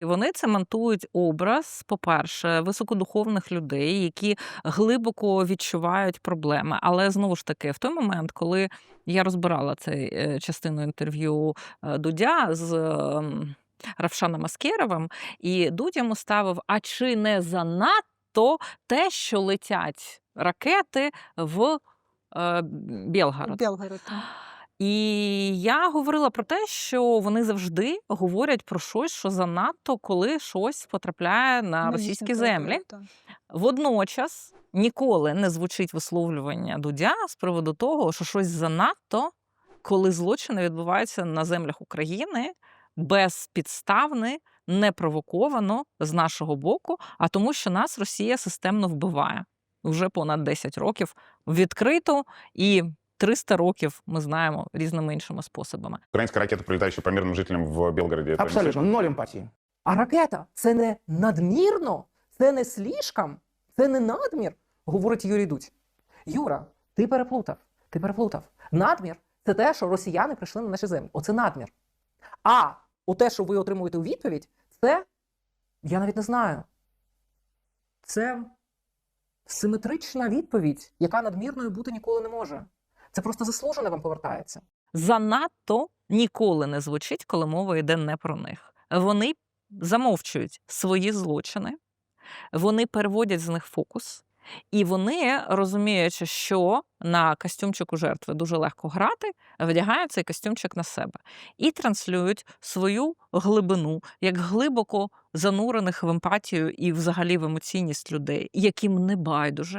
І Вони цементують образ, по-перше, високодуховних людей, які глибоко відчувають проблеми. Але знову ж таки, в той момент, коли я розбирала цей е, частину інтерв'ю е, Дудя з ем, Равшаном Аскєровим, і Дудь йому ставив: а чи не занадто те, що летять ракети в е, Білгород? І я говорила про те, що вони завжди говорять про щось, що занадто, коли щось потрапляє на На російські землі. Водночас ніколи не звучить висловлювання Дудя з приводу того, що щось занадто, коли злочини відбуваються на землях України безпідставне, непровоковано з нашого боку, а тому, що нас Росія системно вбиває вже понад 10 років відкрито і 300 років ми знаємо різними іншими способами. Украинская ракета, прилетающая по мирным жителям в Белгороде. это Абсолютно, ноль емпатії. А ракета це не надмірно, це не слишком, це не надмір, говорить Юрій Дудь. Юра, ти переплутав. Ти переплутав. Надмір це те, що росіяни прийшли на наші землі. Оце надмір. А у те, що ви отримуєте у відповідь, це я навіть не знаю. Це симетрична відповідь, яка надмірною бути ніколи не може. Це просто заслужене вам повертається. занадто ніколи не звучить, коли мова йде не про них. Вони замовчують свої злочини, вони переводять з них фокус, і вони, розуміючи, що на костюмчику жертви дуже легко грати, вдягають цей костюмчик на себе і транслюють свою глибину, як глибоко занурених в емпатію і взагалі в емоційність людей, яким не байдуже